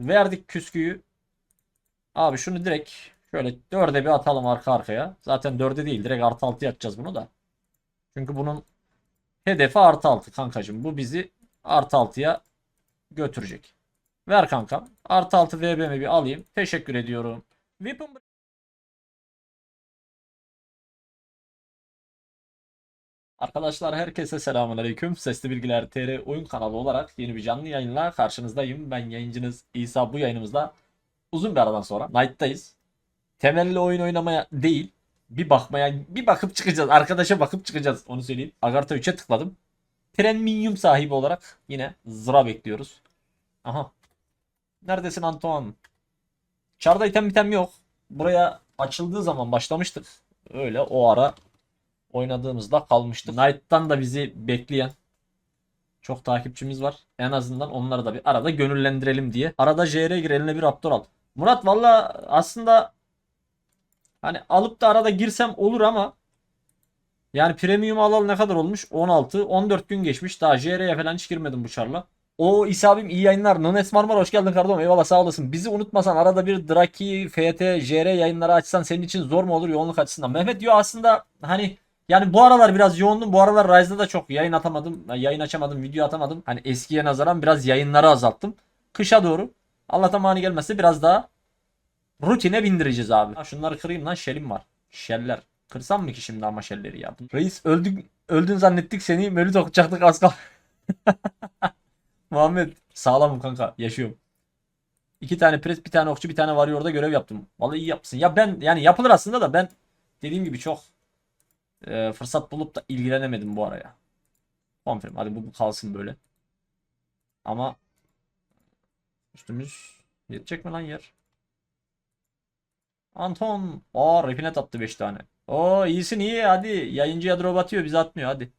Verdik küsküyü. Abi şunu direkt şöyle dörde bir atalım arka arkaya. Zaten dörde değil direkt artı altı yapacağız bunu da. Çünkü bunun hedefi artı altı kankacığım. Bu bizi artı altıya götürecek. Ver kankam. Artı altı VB'mi bir alayım. Teşekkür ediyorum. Weapon Arkadaşlar herkese selamünaleyküm. Sesli Bilgiler TR oyun kanalı olarak yeni bir canlı yayınla karşınızdayım. Ben yayıncınız İsa. Bu yayınımızda uzun bir aradan sonra Night'tayız. Temelli oyun oynamaya değil, bir bakmaya, bir bakıp çıkacağız. Arkadaşa bakıp çıkacağız. Onu söyleyeyim. Agartha 3'e tıkladım. Premium sahibi olarak yine zıra bekliyoruz. Aha. Neredesin Antoine? Çarda item bitem yok. Buraya açıldığı zaman başlamıştık. Öyle o ara oynadığımızda kalmıştı. Knight'tan da bizi bekleyen çok takipçimiz var. En azından onları da bir arada gönüllendirelim diye. Arada JR gir eline bir Raptor al. Murat valla aslında hani alıp da arada girsem olur ama yani premium alalı ne kadar olmuş? 16, 14 gün geçmiş. Daha JR'ye falan hiç girmedim bu çarla. O İsa abim iyi yayınlar. Nones Marmara hoş geldin kardeşim. Eyvallah sağ olasın. Bizi unutmasan arada bir Draki, FT, JR yayınları açsan senin için zor mu olur yoğunluk açısından? Mehmet diyor aslında hani yani bu aralar biraz yoğundum. Bu aralar Rise'da da çok yayın atamadım. Yayın açamadım, video atamadım. Hani eskiye nazaran biraz yayınları azalttım. Kışa doğru Allah zamanı gelmezse biraz daha rutine bindireceğiz abi. Ha, şunları kırayım lan şelim var. Şeller. Kırsam mı ki şimdi ama şelleri ya? Reis öldün, öldün zannettik seni mölüt okutacaktık az kal. Muhammed sağlamım kanka yaşıyorum. İki tane pres bir tane okçu bir tane varıyor orada görev yaptım. Vallahi iyi yapmışsın. Ya ben yani yapılır aslında da ben dediğim gibi çok e, fırsat bulup da ilgilenemedim bu araya. Confirm. Hadi bu, bu kalsın böyle. Ama üstümüz yetecek mi lan yer? Anton. Aa refinet attı 5 tane. Oo iyisin iyi hadi. Yayıncıya drop atıyor bize atmıyor hadi.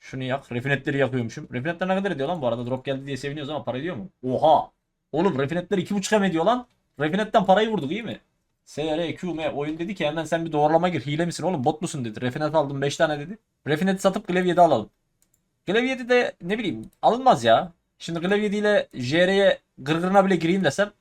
Şunu yak. Refinetleri yakıyormuşum. Refinetler ne kadar ediyor lan bu arada? Drop geldi diye seviniyoruz ama para ediyor mu? Oha. Oğlum refinetler 2.5 hem ediyor lan. Refinetten parayı vurduk iyi mi? SR, QM oyun dedi ki hemen sen bir doğrulama gir. Hile misin oğlum bot musun dedi. Refinet aldım 5 tane dedi. Refinet satıp Glev 7 alalım. Glev 7 de ne bileyim alınmaz ya. Şimdi Glev 7 ile JR'ye gırgırına bile gireyim desem.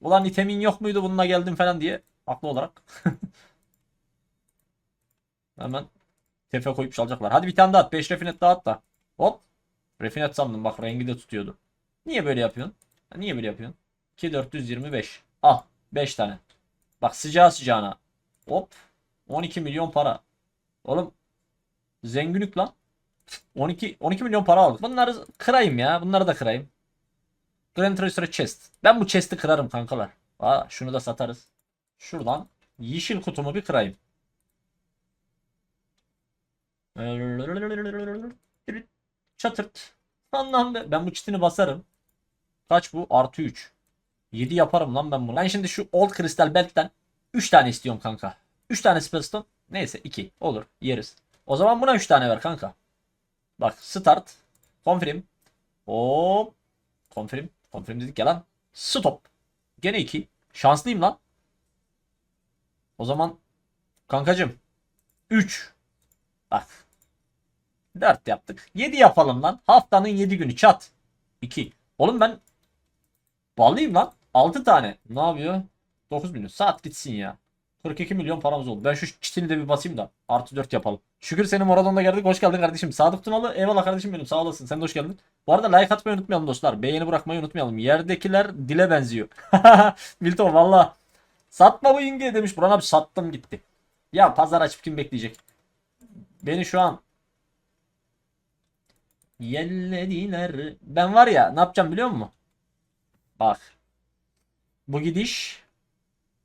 Ulan itemin yok muydu bununla geldim falan diye. Haklı olarak. hemen tefe koyup çalacaklar. Hadi bir tane daha at. 5 refinet daha at da. Hop. Refinet sandım bak rengi de tutuyordu. Niye böyle yapıyorsun? Niye böyle yapıyorsun? 2425. Al. 5 tane. Bak sıcağı sıcağına. Hop. 12 milyon para. Oğlum. Zenginlik lan. 12 12 milyon para aldık. Bunları kırayım ya. Bunları da kırayım. Grand Treasure Chest. Ben bu chest'i kırarım kankalar. Aa, şunu da satarız. Şuradan yeşil kutumu bir kırayım. Çatırt. Be. Ben bu çitini basarım. Kaç bu? Artı 3. 7 yaparım lan ben bunu. Ben şimdi şu Old Crystal Belt'ten 3 tane istiyorum kanka. 3 tane Spellstone. Neyse 2. Olur. Yeriz. O zaman buna 3 tane ver kanka. Bak start. Confirm. Hop. Confirm. Confirm dedik ya lan. Stop. Gene 2. Şanslıyım lan. O zaman kankacım 3. Bak. 4 yaptık. 7 yapalım lan. Haftanın 7 günü çat. 2. Oğlum ben Ballıyım lan. 6 tane. Ne yapıyor? 9 milyon. Saat gitsin ya. 42 milyon paramız oldu. Ben şu çitini de bir basayım da. Artı 4 yapalım. Şükür senin Maradon'da geldik. Hoş geldin kardeşim. Sadık Tunalı. Eyvallah kardeşim benim. Sağ olasın. Sen de hoş geldin. Bu arada like atmayı unutmayalım dostlar. Beğeni bırakmayı unutmayalım. Yerdekiler dile benziyor. Milton valla. Satma bu yenge demiş. Buran abi sattım gitti. Ya pazar açıp kim bekleyecek? Beni şu an yellediler. Ben var ya ne yapacağım biliyor musun? Bak. Bu gidiş.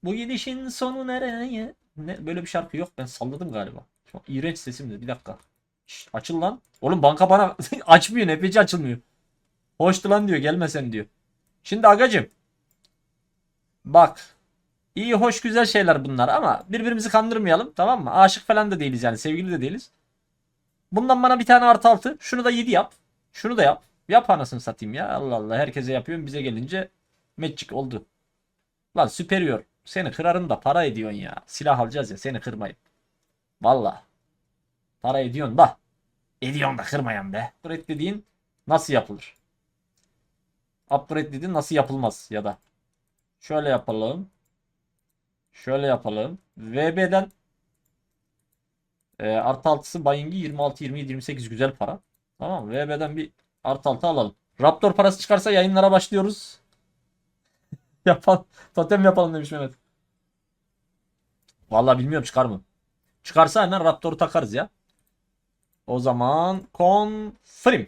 Bu gidişin sonu nereye? Ne, böyle bir şarkı yok. Ben salladım galiba. Çok iğrenç sesimdi. Bir dakika. Şşt, açıl lan. Oğlum banka bana açmıyor. Nefeci açılmıyor. Hoştu lan diyor. Gelme sen diyor. Şimdi agacım. Bak. İyi hoş güzel şeyler bunlar ama birbirimizi kandırmayalım tamam mı? Aşık falan da değiliz yani sevgili de değiliz. Bundan bana bir tane artı altı. Şunu da 7 yap. Şunu da yap. Yap anasını satayım ya. Allah Allah. Herkese yapıyorum. Bize gelince magic oldu. Lan superior. Seni kırarım da para ediyorsun ya. Silah alacağız ya. Seni kırmayın. Valla. Para ediyorsun da. Ediyorsun da kırmayan be. Red dediğin nasıl yapılır? Upgrade dedi nasıl yapılmaz ya da. Şöyle yapalım. Şöyle yapalım. VB'den e, artı altısı Baying'i 26, 27, 28 güzel para. Tamam? VB'den bir artı altı alalım. Raptor parası çıkarsa yayınlara başlıyoruz. Yapan totem yapalım demiş Mehmet. Vallahi bilmiyorum çıkar mı? Çıkarsa hemen Raptor'u takarız ya. O zaman confirm.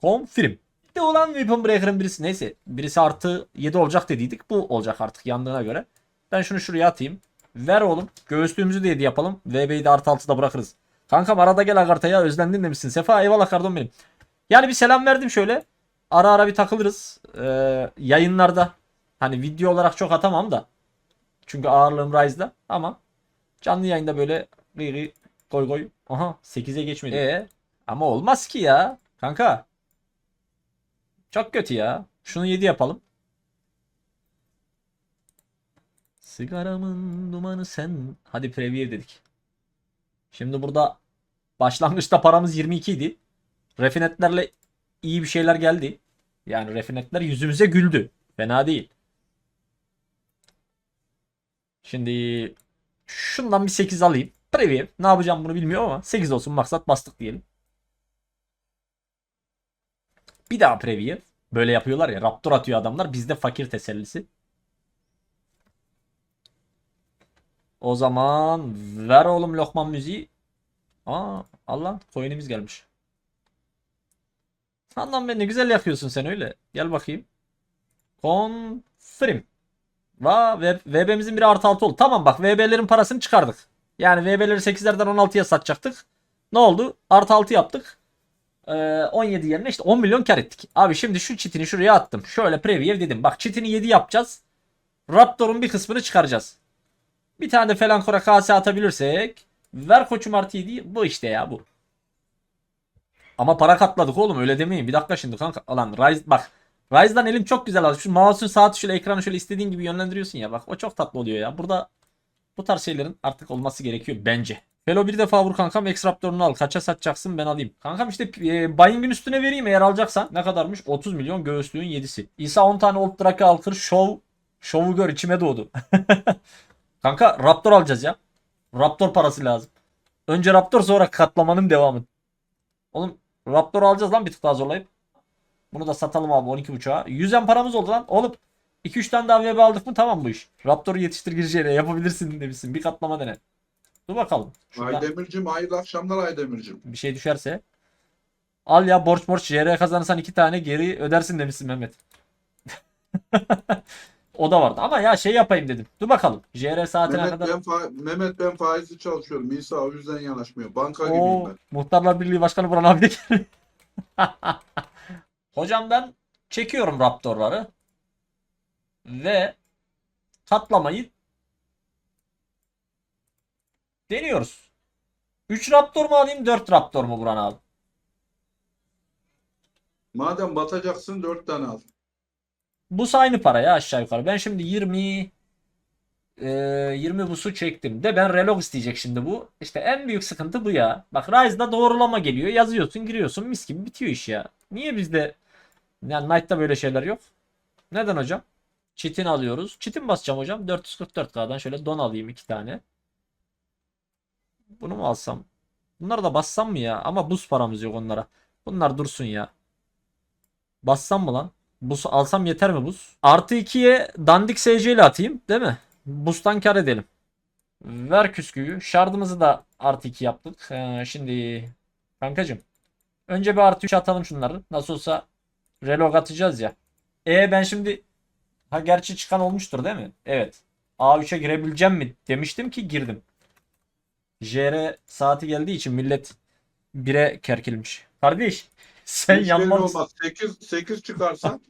Confirm. De olan Weapon Breaker'ın birisi neyse. Birisi artı 7 olacak dediydik. Bu olacak artık yandığına göre. Ben şunu şuraya atayım. Ver oğlum. Göğüslüğümüzü de 7 yapalım. VB'yi de artı 6'da bırakırız. Kankam arada gel Agarta'ya özlendin demişsin. Sefa eyvallah kardon benim. Yani bir selam verdim şöyle. Ara ara bir takılırız. Ee, yayınlarda. Hani video olarak çok atamam da. Çünkü ağırlığım Rise'da. Ama canlı yayında böyle gıy koy koy. Aha 8'e geçmedi. Ee, ama olmaz ki ya. Kanka. Çok kötü ya. Şunu 7 yapalım. Sigaramın dumanı sen. Hadi preview dedik. Şimdi burada başlangıçta paramız 22 idi. Refinetlerle iyi bir şeyler geldi. Yani refinetler yüzümüze güldü. Fena değil. Şimdi şundan bir 8 alayım. Preview. Ne yapacağım bunu bilmiyorum ama 8 olsun maksat bastık diyelim. Bir daha preview. Böyle yapıyorlar ya. Raptor atıyor adamlar. Bizde fakir tesellisi. O zaman ver oğlum Lokman müziği. Aa Allah coin'imiz gelmiş. Anlam be ne güzel yakıyorsun sen öyle. Gel bakayım. Confirm. Va VB'mizin biri artı 6 oldu. Tamam bak VB'lerin parasını çıkardık. Yani VB'leri 8'lerden 16'ya satacaktık. Ne oldu? Artı 6 yaptık. Ee, 17 yerine işte 10 milyon kar ettik. Abi şimdi şu çitini şuraya attım. Şöyle preview dedim. Bak çitini 7 yapacağız. Raptor'un bir kısmını çıkaracağız. Bir tane de Felankora kase atabilirsek. Ver koçum artı 7'yi. Bu işte ya bu. Ama para katladık oğlum öyle demeyin. Bir dakika şimdi kanka. Alan Rise bak. Rise'dan elim çok güzel aldı. Şu mouse'un sağ tuşuyla ekranı şöyle istediğin gibi yönlendiriyorsun ya. Bak o çok tatlı oluyor ya. Burada bu tarz şeylerin artık olması gerekiyor bence. Felo bir defa vur kankam. X Raptor'unu al. Kaça satacaksın ben alayım. Kankam işte e, Buying'in üstüne vereyim eğer alacaksan. Ne kadarmış? 30 milyon göğüslüğün 7'si. İsa 10 tane Old Drake alkır. Show. Show'u gör içime doğdu. Kanka Raptor alacağız ya. Raptor parası lazım. Önce Raptor sonra katlamanın devamı. Oğlum Raptor alacağız lan bir tık daha zorlayıp. Bunu da satalım abi 12.5'a. 100'en paramız oldu lan. Oğlum 2-3 tane daha VB aldık mı tamam bu iş. Raptor'u yetiştir gireceğine yapabilirsin demişsin. Bir katlama dene. Dur bakalım. Şuradan Aydemir'cim hayırlı akşamlar Aydemir'cim. bir şey düşerse. Al ya borç borç JR kazanırsan 2 tane geri ödersin demişsin Mehmet. o da vardı ama ya şey yapayım dedim. Dur bakalım. JR saatine Mehmet kadar. ben, fa- Mehmet ben faizli çalışıyorum. İsa o yüzden yanaşmıyor. Banka gibiyim Oo, ben. Muhtarlar Birliği Başkanı Burhan abi de. Hocam ben çekiyorum Raptor'ları ve katlamayı deniyoruz. 3 Raptor mu alayım 4 Raptor mu Burhan abi? Madem batacaksın dört tane al. Bu aynı para ya aşağı yukarı. Ben şimdi 20 e, 20 busu çektim. De ben relog isteyecek şimdi bu. İşte en büyük sıkıntı bu ya. Bak Rise'da doğrulama geliyor. Yazıyorsun giriyorsun mis gibi bitiyor iş ya. Niye bizde yani Knight'ta böyle şeyler yok? Neden hocam? Çitin alıyoruz. Çitin basacağım hocam. 444K'dan şöyle don alayım iki tane. Bunu mu alsam? Bunları da bassam mı ya? Ama buz paramız yok onlara. Bunlar dursun ya. Bassam mı lan? Buz alsam yeter mi buz? Artı 2'ye dandik SC ile atayım değil mi? Buzdan kar edelim. Ver küsküyü. Şardımızı da artı 2 yaptık. Ee, şimdi kankacım. Önce bir artı 3 atalım şunları. Nasıl olsa relog atacağız ya. E ben şimdi ha gerçi çıkan olmuştur değil mi? Evet. A3'e girebileceğim mi demiştim ki girdim. JR saati geldiği için millet 1'e kerkilmiş. Kardeş sen yanmalısın. olmaz. 8, 8 çıkarsan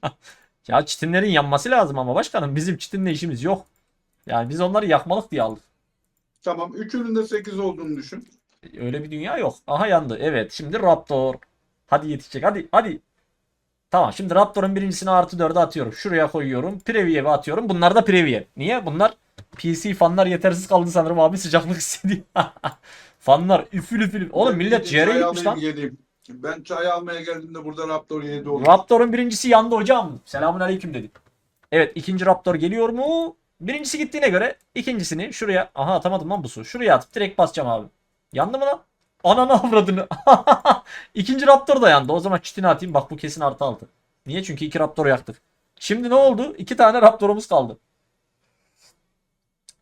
Ya çitinlerin yanması lazım ama başkanım bizim çitinle işimiz yok. Yani biz onları yakmalık diye aldık. tamam. Üçünün de 8 olduğunu düşün. Öyle bir dünya yok. Aha yandı. Evet şimdi Raptor. Hadi yetişecek. Hadi hadi. Tamam şimdi Raptor'un birincisini artı 4'e atıyorum. Şuraya koyuyorum. Preview'e atıyorum. Bunlar da Preview. Niye? Bunlar PC fanlar yetersiz kaldı sanırım abi sıcaklık hissediyor. fanlar üfül üfül. Oğlum millet çay gitmiş lan. geleyim. Ben çay almaya geldiğimde burada Raptor 7 oldu. Raptor'un birincisi yandı hocam. Selamun aleyküm dedi. Evet ikinci Raptor geliyor mu? Birincisi gittiğine göre ikincisini şuraya... Aha atamadım lan bu su. Şuraya atıp direkt basacağım abi. Yandı mı lan? Ananı avradını. İkinci Raptor da yandı. O zaman çitini atayım. Bak bu kesin artı altı. Niye? Çünkü iki Raptor yaktık. Şimdi ne oldu? İki tane Raptor'umuz kaldı.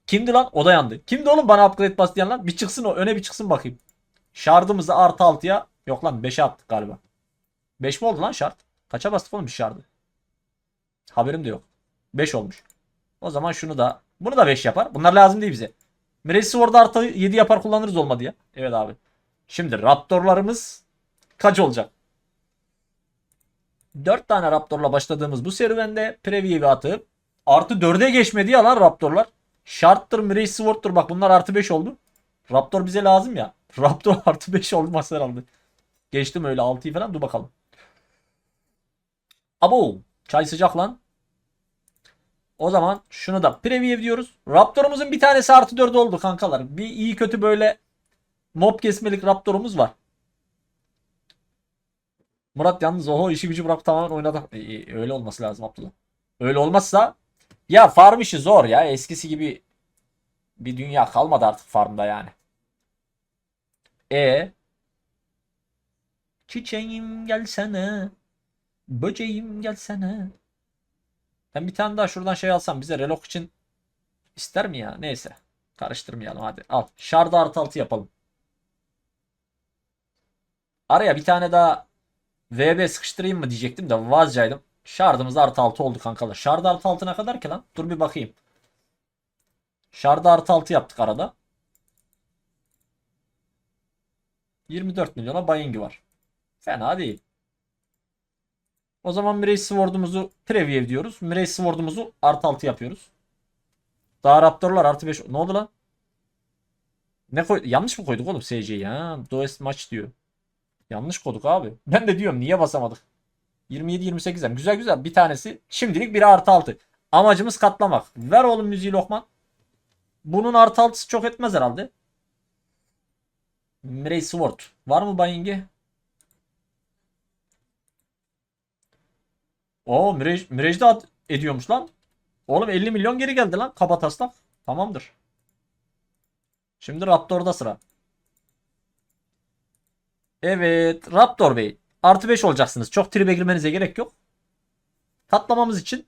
Kimdi lan? O da yandı. Kimdi oğlum bana upgrade bas diyen lan? Bir çıksın o. Öne bir çıksın bakayım. Şardımızı artı altıya. Yok lan 5'e attık galiba. 5 mi oldu lan şart? Kaça bastık oğlum şardı? Haberim de yok. 5 olmuş. O zaman şunu da bunu da 5 yapar. Bunlar lazım değil bize. Mirage Sword'u artı 7 yapar kullanırız olmadı ya. Evet abi. Şimdi Raptor'larımız kaç olacak? 4 tane Raptor'la başladığımız bu serüvende Preview'i atıp artı 4'e geçmedi ya lan Raptor'lar. Şarttır, Mirage Sword'tur. Bak bunlar artı 5 oldu. Raptor bize lazım ya. Raptor artı 5 olmaz herhalde. Geçtim öyle 6'yı falan. Dur bakalım. Abo. Çay sıcak lan. O zaman şunu da preview diyoruz. Raptor'umuzun bir tanesi artı 4 oldu kankalar. Bir iyi kötü böyle mob kesmelik Raptor'umuz var. Murat yalnız oho işi gücü bırak tamamen oynadı. E, e, öyle olması lazım Abdullah. Öyle olmazsa ya farm işi zor ya. Eskisi gibi bir dünya kalmadı artık farmda yani. E Çiçeğim gelsene. Böceğim gelsene. Ben bir tane daha şuradan şey alsam bize relok için ister mi ya? Neyse. Karıştırmayalım hadi. Al. Şarda artı altı yapalım. Araya bir tane daha VB sıkıştırayım mı diyecektim de vazgeçtim. Şardımız artı altı oldu kankalar. Şarda artı altı ne kadar ki lan? Dur bir bakayım. Şarda artı altı yaptık arada. 24 milyona bayingi var. Fena değil. O zaman Mirage Sword'umuzu preview diyoruz. Mirage Sword'umuzu artı 6 yapıyoruz. Daha Raptor'lar artı 5. Ne oldu lan? Ne koy Yanlış mı koyduk oğlum SC'yi ha? Doest maç diyor. Yanlış koyduk abi. Ben de diyorum niye basamadık? 27-28'den. Güzel güzel. Bir tanesi. Şimdilik biri artı 6. Amacımız katlamak. Ver oğlum müziği Lokman. Bunun artı 6'sı çok etmez herhalde. Mirage Sword. Var mı bayingi? Oo Mirage, Mirage de ediyormuş lan. Oğlum 50 milyon geri geldi lan kabataslak. Tamamdır. Şimdi Raptor'da sıra. Evet Raptor Bey. Artı 5 olacaksınız. Çok tribe girmenize gerek yok. Katlamamız için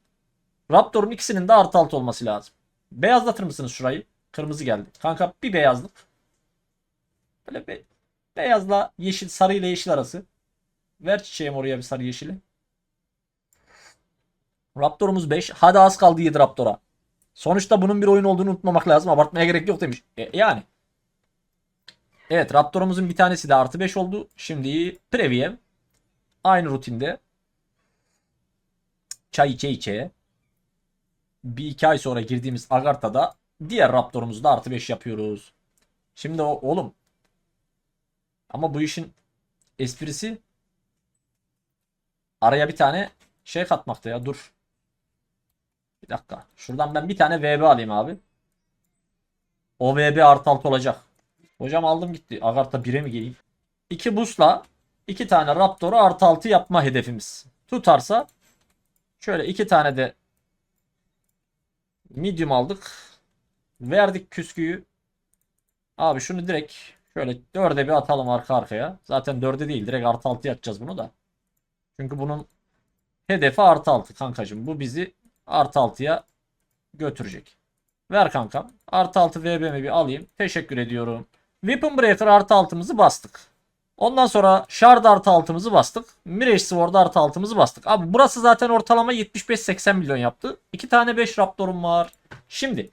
Raptor'un ikisinin de artı 6 olması lazım. Beyazlatır mısınız şurayı? Kırmızı geldi. Kanka bir beyazlık. Böyle be beyazla yeşil, sarı ile yeşil arası. Ver çiçeğim oraya bir sarı yeşili. Raptor'umuz 5. Hadi az kaldı 7 Raptor'a. Sonuçta bunun bir oyun olduğunu unutmamak lazım. Abartmaya gerek yok demiş. E, yani. Evet Raptor'umuzun bir tanesi de artı 5 oldu. Şimdi Preview. Aynı rutinde. Çay içe içe. Bir iki ay sonra girdiğimiz Agartha'da diğer Raptor'umuzu da artı 5 yapıyoruz. Şimdi o oğlum. Ama bu işin esprisi araya bir tane şey katmakta ya dur. Bir dakika. Şuradan ben bir tane VB alayım abi. O VB artı alt olacak. Hocam aldım gitti. Agartha 1'e mi geleyim? 2 busla 2 tane Raptor'u artı altı yapma hedefimiz. Tutarsa şöyle 2 tane de medium aldık. Verdik küsküyü. Abi şunu direkt şöyle 4'e bir atalım arka arkaya. Zaten 4'e değil direkt artı altı yapacağız bunu da. Çünkü bunun hedefi artı altı kankacım. Bu bizi artı 6'ya götürecek. Ver kankam. Artı 6 VB'mi bir alayım. Teşekkür ediyorum. Weapon Breaker artı 6'mızı bastık. Ondan sonra Shard artı 6'mızı bastık. Mirage Sword artı 6'mızı bastık. Abi burası zaten ortalama 75-80 milyon yaptı. 2 tane 5 Raptor'um var. Şimdi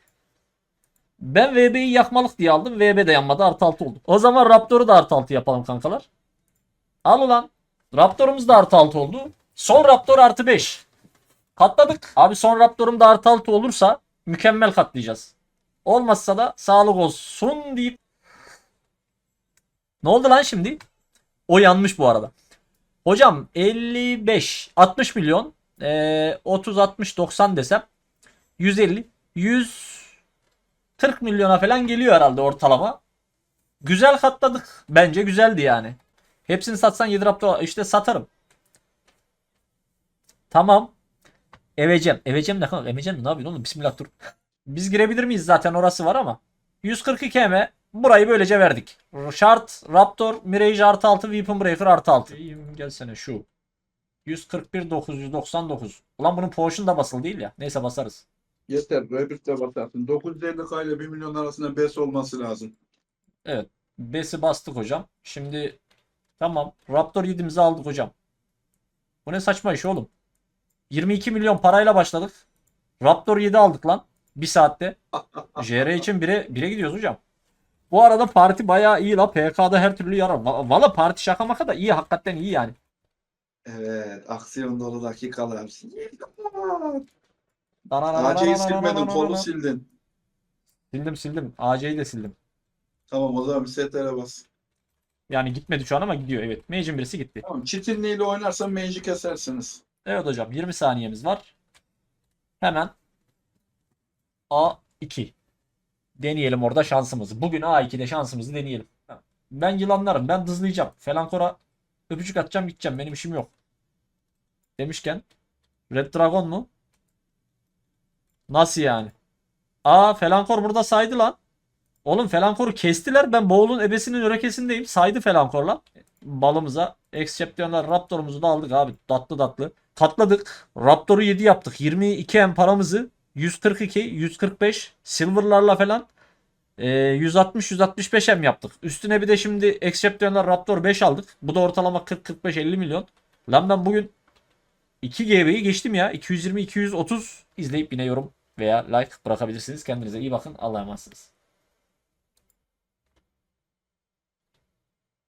ben VB'yi yakmalık diye aldım. VB de yanmadı. Artı 6 oldu. O zaman Raptor'u da artı 6 yapalım kankalar. Al ulan. Raptor'umuz da artı 6 oldu. Son Raptor artı 5. Katladık. Abi son Raptor'um da artı 6 olursa mükemmel katlayacağız. Olmazsa da sağlık olsun deyip ne oldu lan şimdi? O yanmış bu arada. Hocam 55 60 milyon ee, 30 60 90 desem 150 100 40 milyona falan geliyor herhalde ortalama. Güzel katladık. Bence güzeldi yani. Hepsini satsan 7 Raptor işte satarım. Tamam. Evecem. Evecem ne kanka? Evecem? Ne yapıyorsun oğlum? Bismillah dur. Biz girebilir miyiz zaten orası var ama. 142 M. Burayı böylece verdik. Shard, Raptor, Mirage artı 6, Weapon Breaker artı 6. İyiyim gelsene şu. 141 999. Ulan bunun potion da basılı değil ya. Neyse basarız. Yeter. Rabbit de batarsın. 950k ile 1 milyon arasında bes olması lazım. Besi bastık hocam. Şimdi tamam. Raptor 7'mizi aldık hocam. Bu ne saçma iş oğlum. 22 milyon parayla başladık. Raptor 7 aldık lan. Bir saatte. JR için 1'e 1'e gidiyoruz hocam. Bu arada parti bayağı iyi la. PK'da her türlü yarar. Va- Valla parti şaka maka da iyi. Hakikaten iyi yani. Evet. Aksiyon dolu dakikalar. AC'yi silmedin. Kolu sildin. Sildim sildim. AC'yi de sildim. Tamam o zaman setlere bas. Yani gitmedi şu an ama gidiyor evet. Mage'in birisi gitti. Tamam. Çitinliyle oynarsan mage'i kesersiniz. Evet hocam 20 saniyemiz var. Hemen A2 deneyelim orada şansımızı. Bugün A2'de şansımızı deneyelim. Ben yılanlarım. Ben dızlayacağım. Felankora öpücük atacağım gideceğim. Benim işim yok. Demişken Red Dragon mu? Nasıl yani? Aa Felankor burada saydı lan. Oğlum Felankor'u kestiler. Ben Boğul'un ebesinin örekesindeyim. Saydı Felankor lan. Balımıza. Exception'lar Raptor'umuzu da aldık abi. Tatlı tatlı. Katladık. Raptor'u 7 yaptık. 22 M paramızı 142, 145 silver'larla falan e, 160 165 M yaptık. Üstüne bir de şimdi Exception'lar Raptor 5 aldık. Bu da ortalama 40 45 50 milyon. Lan ben bugün 2 GB'yi geçtim ya. 220 230 izleyip yine yorum veya like bırakabilirsiniz. Kendinize iyi bakın. Allah'a emanetsiniz.